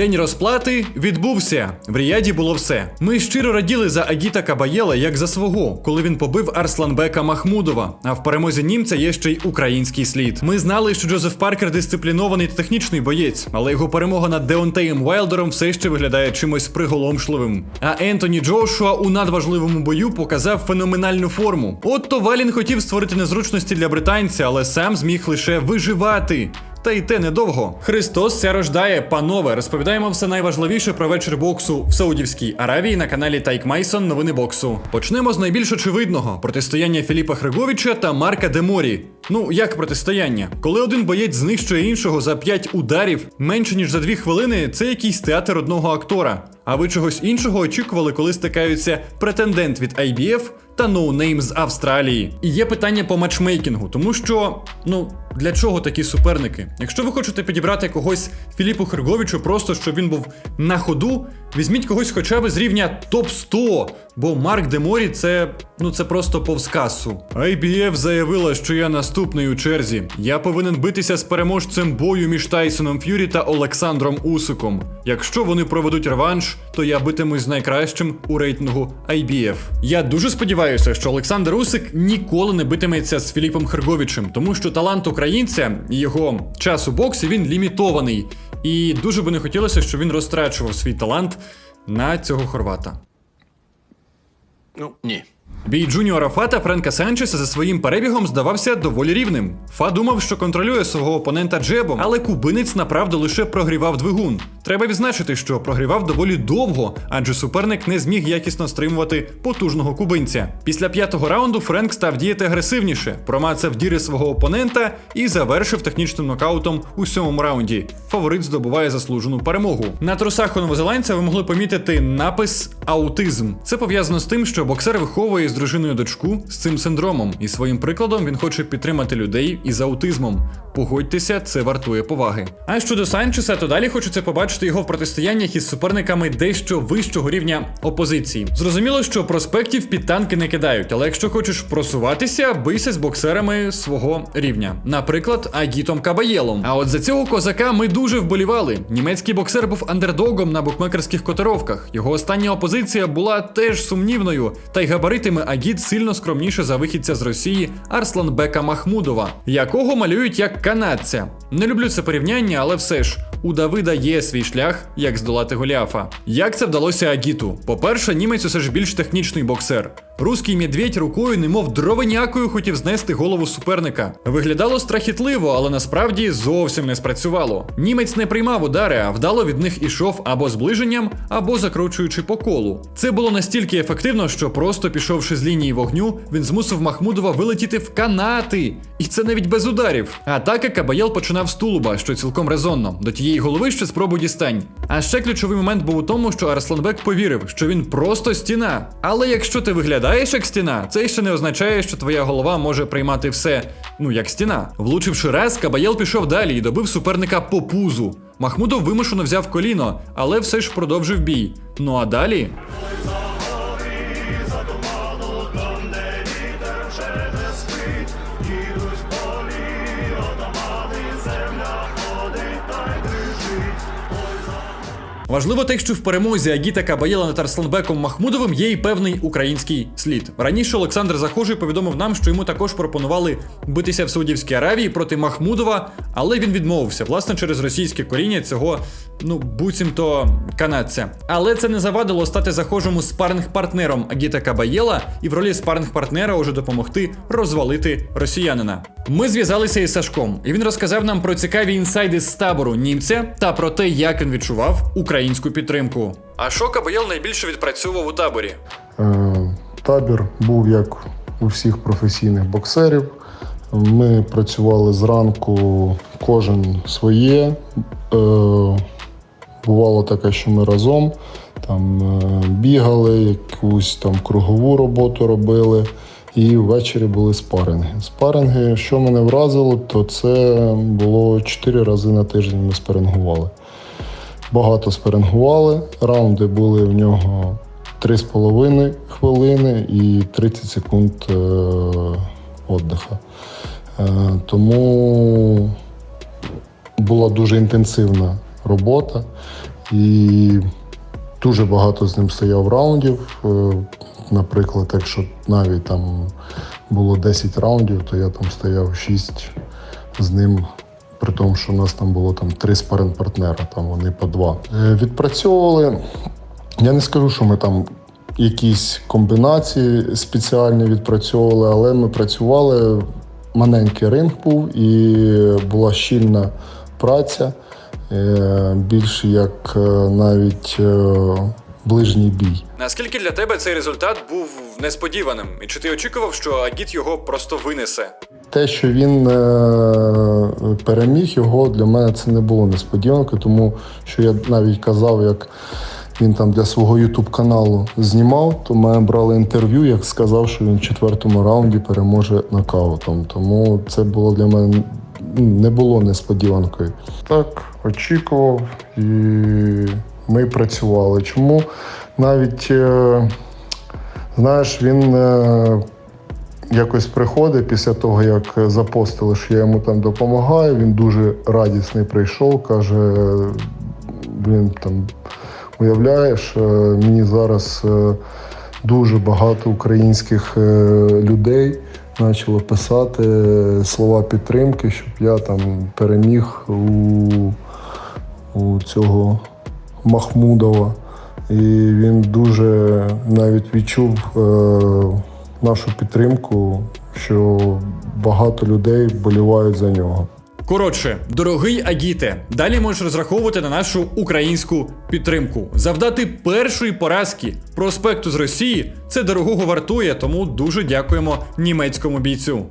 День розплати відбувся. В Ріяді було все. Ми щиро раділи за Агіта Кабаєла як за свого, коли він побив Арсланбека Махмудова. А в перемозі німця є ще й український слід. Ми знали, що Джозеф Паркер дисциплінований та технічний боєць, але його перемога над Деонтеєм Вайлдером все ще виглядає чимось приголомшливим. А Ентоні Джошуа у надважливому бою показав феноменальну форму. Отто Валін хотів створити незручності для британця, але сам зміг лише виживати. Та й те недовго. Христос ся рождає, панове. Розповідаємо все найважливіше про вечір боксу в Саудівській Аравії на каналі Тайк Майсон. Новини боксу. Почнемо з найбільш очевидного протистояння Філіпа Хриговича та Марка Деморі. Ну як протистояння? Коли один боєць знищує іншого за 5 ударів менше ніж за 2 хвилини, це якийсь театр одного актора. А ви чогось іншого очікували, коли стикаються претендент від IBF та ноунейм з Австралії. І є питання по матчмейкінгу, тому що ну для чого такі суперники? Якщо ви хочете підібрати когось Філіпу Херговичу, просто щоб він був на ходу, візьміть когось хоча б з рівня топ 100 бо Марк Деморі це ну це просто повз касу. IBF заявила, що я наступний у черзі. Я повинен битися з переможцем бою між Тайсоном Ф'юрі та Олександром Усиком. Якщо вони проведуть реванш, то я битимусь з найкращим у рейтингу IBF. Я дуже сподіваюся, що Олександр Усик ніколи не битиметься з Філіпом Херговичем, тому що талант українця і його час у боксі він лімітований. І дуже би не хотілося, щоб він розтрачував свій талант на цього хорвата. Ну, ні. Бій Джуніора Фа та Френка Санчеса за своїм перебігом здавався доволі рівним. Фа думав, що контролює свого опонента джебом, але кубинець направду лише прогрівав двигун. Треба відзначити, що прогрівав доволі довго, адже суперник не зміг якісно стримувати потужного кубинця. Після п'ятого раунду Френк став діяти агресивніше, промацав діри свого опонента і завершив технічним нокаутом у сьомому раунді. Фаворит здобуває заслужену перемогу. На трусах у новозеландця ви могли помітити напис аутизм. Це пов'язано з тим, що боксер виховує з дружиною дочку з цим синдромом, і своїм прикладом він хоче підтримати людей із аутизмом. Погодьтеся, це вартує поваги. А щодо Санчеса, то далі хочеться побачити його в протистояннях із суперниками дещо вищого рівня опозиції. Зрозуміло, що проспектів під танки не кидають, але якщо хочеш просуватися, бийся з боксерами свого рівня, наприклад, Агітом Кабаєлом. А от за цього козака ми дуже вболівали. Німецький боксер був андердогом на букмекерських котировках. Його остання опозиція була теж сумнівною, та й габаритами Агіт сильно скромніше за вихідця з Росії Арсланбека Махмудова, якого малюють як канадця. Не люблю це порівняння, але все ж. У Давида є свій шлях, як здолати Голіафа. Як це вдалося Агіту? По-перше, німець усе ж більш технічний боксер. Руський медведь рукою, немов дровенякою, хотів знести голову суперника. Виглядало страхітливо, але насправді зовсім не спрацювало. Німець не приймав удари, а вдало від них ішов або зближенням, або закручуючи по колу. Це було настільки ефективно, що просто пішовши з лінії вогню, він змусив Махмудова вилетіти в канати. І це навіть без ударів. Атака Кабаєл починав з тулуба, що цілком резонно. До тієї голови ще спробу дістань. А ще ключовий момент був у тому, що Арсланбек повірив, що він просто стіна. Але якщо ти виглядаєш як стіна, це ще не означає, що твоя голова може приймати все, ну як стіна. Влучивши раз, Кабаєл пішов далі і добив суперника по пузу. Махмудов вимушено взяв коліно, але все ж продовжив бій. Ну а далі. Важливо те, що в перемозі Агіта Кабаєла над Арсланбеком Махмудовим є і певний український слід. Раніше Олександр Захожий повідомив нам, що йому також пропонували битися в Саудівській Аравії проти Махмудова, але він відмовився, власне, через російське коріння цього, ну, буцімто канадця. Але це не завадило стати захожому спаринг-партнером Агіта Кабаєла і в ролі спаринг-партнера уже допомогти розвалити росіянина. Ми зв'язалися із Сашком, і він розказав нам про цікаві інсайди з табору німця та про те, як він відчував українську підтримку. А що Кабаєл найбільше відпрацьовував у таборі? Е, Табір був як у всіх професійних боксерів. Ми працювали зранку, кожен своє. Е, Бувало таке, що ми разом там е, бігали, якусь там кругову роботу робили. І ввечері були спаринги. Спаринги, що мене вразило, то це було 4 рази на тиждень ми спарингували. Багато спарингували. Раунди були в нього 3,5 хвилини і 30 секунд е, віддиха. Е, тому була дуже інтенсивна робота. І дуже багато з ним стояв раундів. Наприклад, якщо навіть там було 10 раундів, то я там стояв 6 з ним. При тому, що у нас там було там три спаринг-партнера, там вони по два. Е, Відпрацьовували. Я не скажу, що ми там якісь комбінації спеціальні відпрацьовували, але ми працювали. Маленький ринг був і була щільна праця, е, більше як е, навіть ближній бій. Наскільки для тебе цей результат був несподіваним? І чи ти очікував, що Агіт його просто винесе? Те, що він е, переміг його, для мене це не було несподіванкою, тому що я навіть казав, як він там для свого ютуб каналу знімав, то ми брали інтерв'ю, як сказав, що він в четвертому раунді переможе нокаутом. Тому це було для мене не було несподіванкою. Так, очікував і ми працювали. Чому навіть, е, знаєш, він. Е, якось приходить після того, як запостили, що я йому там допомагаю. Він дуже радісний прийшов, каже: він там уявляєш, мені зараз е, дуже багато українських людей почало писати слова підтримки, щоб я там переміг у, у цього Махмудова. І він дуже навіть відчув е, нашу підтримку, що багато людей болівають за нього. Коротше, дорогий Агіте, далі можеш розраховувати на нашу українську підтримку. Завдати першої поразки проспекту з Росії це дорогого вартує, тому дуже дякуємо німецькому бійцю.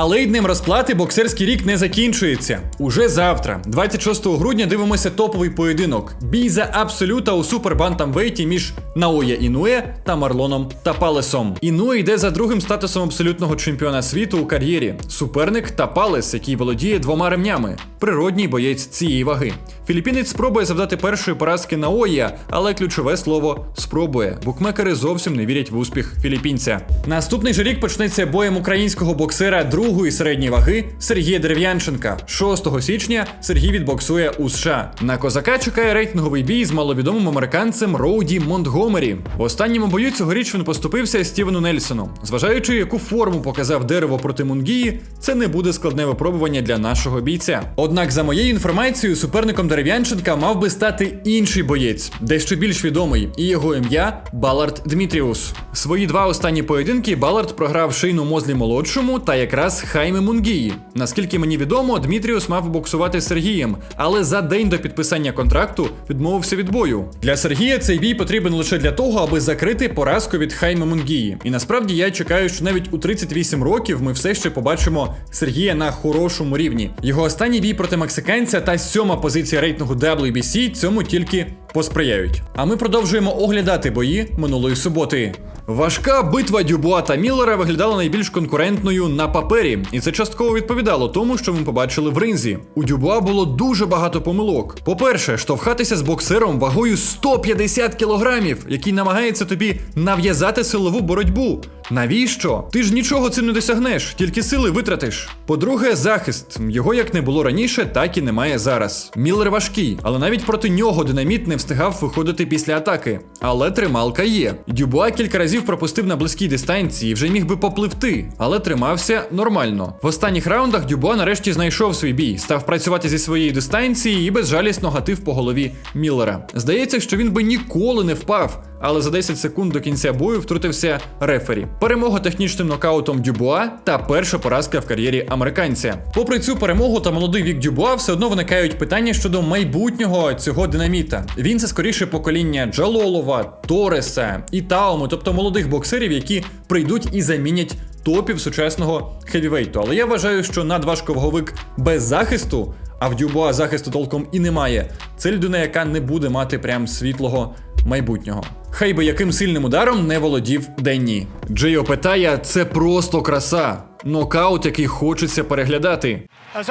Але й днем розплати боксерський рік не закінчується. Уже завтра, 26 грудня, дивимося топовий поєдинок. Бій за абсолюта у супербантамвейті між Наоя Інуе та Марлоном Тапалесом. Інуе йде за другим статусом абсолютного чемпіона світу у кар'єрі. Суперник Тапалес, який володіє двома ремнями. Природній боєць цієї ваги. Філіппінець спробує завдати першої поразки Наоя, але ключове слово спробує. Букмекери зовсім не вірять в успіх філіппінця. Наступний же рік почнеться боєм українського боксера другої середньої ваги Сергія Дерев'янченка. 6 січня Сергій відбоксує у США. На козака чекає рейтинговий бій з маловідомим американцем Роуді Монтгомері. В останньому бою цьогоріч він поступився Стівену Нельсону. Зважаючи, яку форму показав дерево проти Мунгії, це не буде складне випробування для нашого бійця. Однак, за моєю інформацією, суперником Дерев'янченка мав би стати інший боєць, дещо більш відомий, і його ім'я Балард Дмітріус. Свої два останні поєдинки Балард програв Шейну Мозлі молодшому та якраз Хайме Мунгії. Наскільки мені відомо, Дмітріус мав боксувати з Сергієм, але за день до підписання контракту відмовився від бою. Для Сергія цей бій потрібен лише для того, аби закрити поразку від Хайме Мунгії. І насправді я чекаю, що навіть у 38 років ми все ще побачимо Сергія на хорошому рівні. Його останній бій проти мексиканця та сьома позиція рейтингу WBC цьому тільки посприяють. А ми продовжуємо оглядати бої минулої суботи. Важка битва Дюбуа та Міллера виглядала найбільш конкурентною на папері, і це частково відповідало тому, що ми побачили в ринзі. У Дюбуа було дуже багато помилок. По-перше, штовхатися з боксером вагою 150 кілограмів, який намагається тобі нав'язати силову боротьбу. Навіщо? Ти ж нічого цим не досягнеш, тільки сили витратиш. По-друге, захист. Його як не було раніше, так і немає зараз. Міллер важкий, але навіть проти нього динаміт не встигав виходити після атаки. Але трималка є. Дюбуа кілька разів пропустив на близькій дистанції, вже міг би попливти, але тримався нормально. В останніх раундах Дюбуа нарешті знайшов свій бій, став працювати зі своєї дистанції і безжалісно гатив по голові Міллера. Здається, що він би ніколи не впав. Але за 10 секунд до кінця бою втрутився рефері. Перемога технічним нокаутом Дюбуа та перша поразка в кар'єрі американця. Попри цю перемогу та молодий вік Дюбуа, все одно виникають питання щодо майбутнього цього динаміта. Він це скоріше покоління Джалолова, Тореса і Тауми, тобто молодих боксерів, які прийдуть і замінять топів сучасного хевівейту. Але я вважаю, що надважковаговик без захисту, а в Дюбуа захисту толком і немає. Це людина, яка не буде мати прям світлого майбутнього. Хай би яким сильним ударом не володів Денні. Джейо питає, це просто краса. Нокаут, який хочеться переглядати. As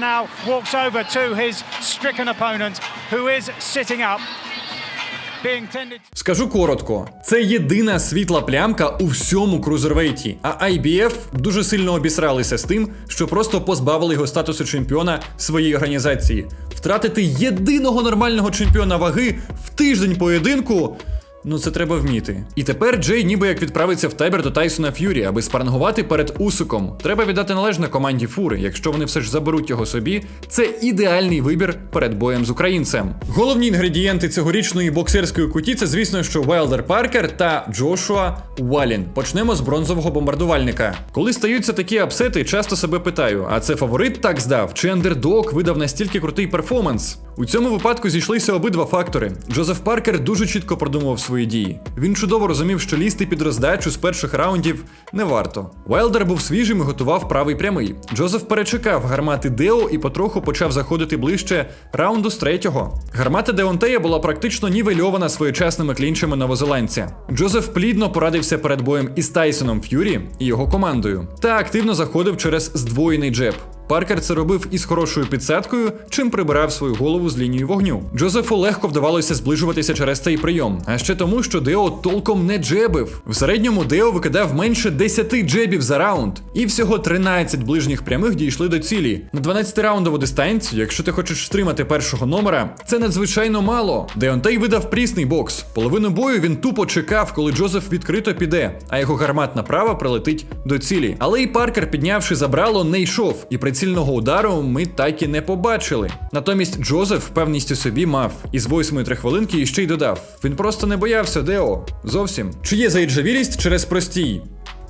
now walks over to his stricken opponent, who is sitting up. Скажу коротко, це єдина світла плямка у всьому крузервейті. А IBF дуже сильно обісралися з тим, що просто позбавили його статусу чемпіона своєї організації. втратити єдиного нормального чемпіона ваги в тиждень поєдинку. Ну, це треба вміти. І тепер Джей ніби як відправиться в табір до Тайсона Ф'юрі, аби спарангувати перед Усуком. Треба віддати належне команді фури. Якщо вони все ж заберуть його собі, це ідеальний вибір перед боєм з українцем. Головні інгредієнти цьогорічної боксерської куті це, звісно, що Вайлдер Паркер та Джошуа Уалін. Почнемо з бронзового бомбардувальника. Коли стаються такі апсети, часто себе питаю: а це фаворит так здав? Чи андердог видав настільки крутий перформанс? У цьому випадку зійшлися обидва фактори. Джозеф Паркер дуже чітко продумував свої дії. Він чудово розумів, що лізти під роздачу з перших раундів не варто. Вайлдер був свіжим і готував правий прямий. Джозеф перечекав гармати Део і потроху почав заходити ближче раунду з третього. Гармата Деонтея була практично нівельована своєчасними клінчами новозеландця. Джозеф плідно порадився перед боєм із Тайсоном Ф'юрі і його командою та активно заходив через здвоєний джеб. Паркер це робив із хорошою підсадкою, чим прибирав свою голову з лінії вогню. Джозефу легко вдавалося зближуватися через цей прийом, а ще тому, що Део толком не джебив. В середньому Део викидав менше 10 джебів за раунд, і всього 13 ближніх прямих дійшли до цілі. На 12-раундову дистанцію, якщо ти хочеш стримати першого номера, це надзвичайно мало. Деонтей видав прісний бокс. Половину бою він тупо чекав, коли Джозеф відкрито піде, а його гарматна права прилетить до цілі. Але і Паркер, піднявши забрало, не йшов, і прицільного удару ми так і не побачили. Натомість Джозеф впевністю собі мав із з восьмої три хвилинки ще й додав. Він просто не боявся Део. Зовсім. Чи є заїджавілість через простій?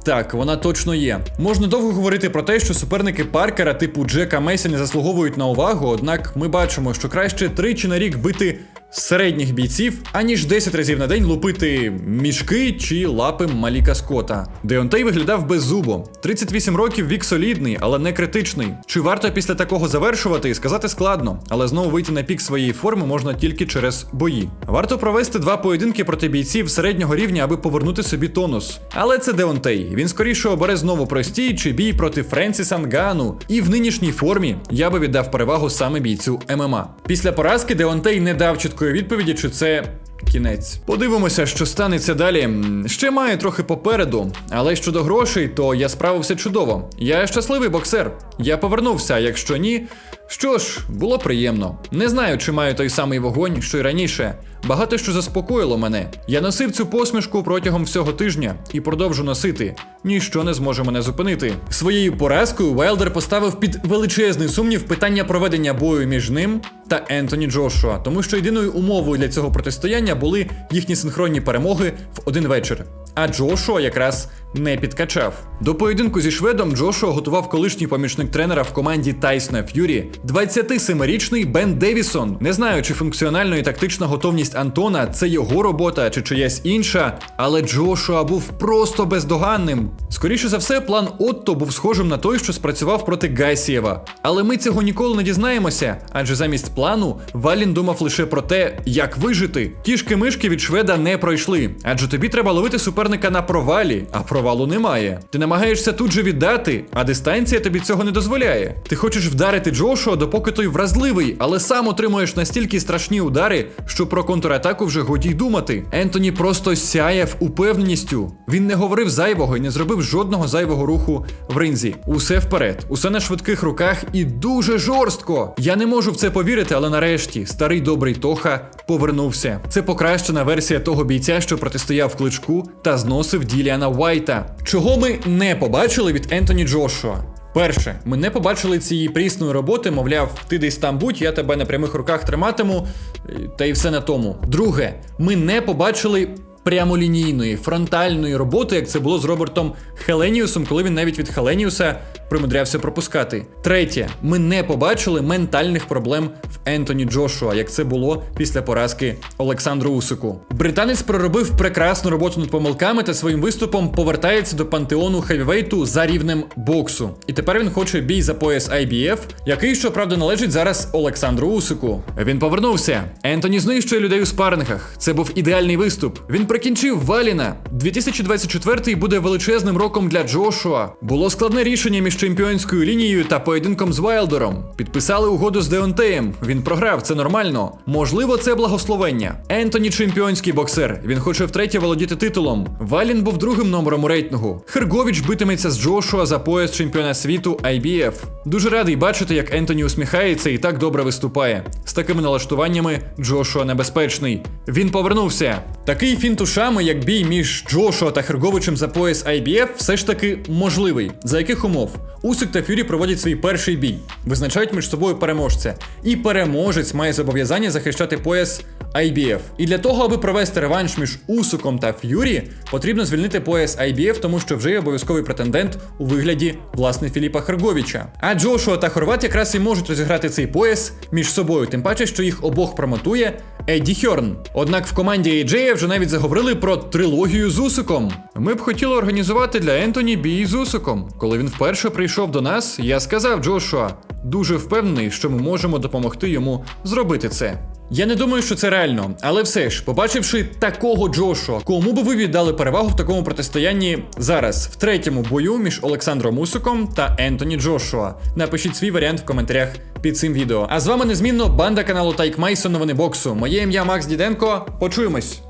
Так, вона точно є. Можна довго говорити про те, що суперники Паркера, типу Джека Месі, не заслуговують на увагу, однак ми бачимо, що краще тричі на рік бити середніх бійців, аніж 10 разів на день лупити мішки чи лапи Маліка Скота. Деонтей виглядав беззубо. 38 років вік солідний, але не критичний. Чи варто після такого завершувати, сказати складно, але знову вийти на пік своєї форми можна тільки через бої. Варто провести два поєдинки проти бійців середнього рівня, аби повернути собі тонус. Але це Деонтей. Він скоріше обере знову простій чи бій проти Френсіса Нгану. І в нинішній формі я би віддав перевагу саме бійцю ММА. Після поразки Деонтей не дав чіткої відповіді, чи це. Кінець. Подивимося, що станеться далі. Ще маю трохи попереду, але щодо грошей, то я справився чудово. Я щасливий боксер. Я повернувся, якщо ні. Що ж, було приємно. Не знаю, чи маю той самий вогонь, що й раніше. Багато що заспокоїло мене. Я носив цю посмішку протягом всього тижня і продовжу носити. Ніщо не зможе мене зупинити. Своєю поразкою Вайлдер поставив під величезний сумнів питання проведення бою між ним та Ентоні Джошуа, тому що єдиною умовою для цього протистояння були їхні синхронні перемоги в один вечір. А Джошуа якраз не підкачав. До поєдинку зі шведом Джошуа готував колишній помічник тренера в команді Тайсона Ф'юрі, 27-річний Бен Девісон. Не знаю, чи функціональна і тактична готовність Антона це його робота чи чиясь інша, але Джошуа був просто бездоганним. Скоріше за все, план Отто був схожим на той, що спрацював проти Гайсієва. Але ми цього ніколи не дізнаємося, адже замість плану Валін думав лише про те, як вижити. Кішки-мишки від шведа не пройшли, адже тобі треба ловити суперника на провалі, а провалу немає. Ти намагаєшся тут же віддати, а дистанція тобі цього не дозволяє. Ти хочеш вдарити Джошуа, допоки той вразливий, але сам отримуєш настільки страшні удари, що про контратаку вже годі й думати. Ентоні просто сяяв упевненістю. Він не говорив зайвого і не зробив жодного зайвого руху в ринзі. Усе вперед, усе на швидких руках і дуже жорстко. Я не можу в це повірити, але нарешті старий добрий Тоха повернувся. Це покращена версія того бійця, що протистояв кличку та зносив Діліана Уайта. Чого ми не побачили від Ентоні Джошуа? Перше, ми не побачили цієї прісної роботи, мовляв, ти десь там будь, я тебе на прямих руках триматиму, е, та й все на тому. Друге, ми не побачили прямолінійної, фронтальної роботи, як це було з Робертом Хеленіусом, коли він навіть від Хеленіуса примудрявся пропускати. Третє, ми не побачили ментальних проблем в Ентоні Джошуа, як це було після поразки Олександру Усику. Британець проробив прекрасну роботу над помилками та своїм виступом повертається до пантеону хевівейту за рівнем боксу. І тепер він хоче бій за пояс IBF, який, щоправда, належить зараз Олександру Усику. Він повернувся. Ентоні знищує людей у спарингах. Це був ідеальний виступ. Він прикінчив Валіна. 2024 буде величезним роком для Джошуа. Було складне рішення між чемпіонською лінією та поєдинком з Вайлдером. Підписали угоду з Деонтеєм. Він програв, це нормально. Можливо, це благословення. Ентоні чемпіонський боксер. Він хоче втретє володіти титулом. Валін був другим номером у рейтингу. Херговіч битиметься з Джошуа за пояс чемпіона світу IBF. Дуже радий бачити, як Ентоні усміхається і так добре виступає. З такими налаштуваннями Джошуа небезпечний. Він повернувся. Такий фінт ушами, як бій між Джошуа та Херговичем за пояс IBF, все ж таки можливий. За яких умов? Усик та Фюрі проводять свій перший бій, визначають між собою переможця. І переможець має зобов'язання захищати пояс IBF. І для того, аби провести реванш між Усуком та Ф'юрі, потрібно звільнити пояс IBF, тому що вже є обов'язковий претендент у вигляді власне Філіпа Херговіча. А Джошуа та Хорват якраз і можуть розіграти цей пояс між собою, тим паче, що їх обох промотує Едді Хьорн. Однак в команді AJ вже навіть заговорили про трилогію з Усиком. Ми б хотіли організувати для Ентоні бій з Усиком. Коли він вперше прийшов до нас, я сказав Джошуа, дуже впевнений, що ми можемо допомогти йому зробити це. Я не думаю, що це реально, але все ж, побачивши такого Джошуа, кому би ви віддали перевагу в такому протистоянні зараз, в третьому бою між Олександром Усиком та Ентоні Джошуа. Напишіть свій варіант в коментарях під цим відео. А з вами незмінно банда каналу Тайк Майсон новини боксу. Моє ім'я Макс Діденко. Почуємось.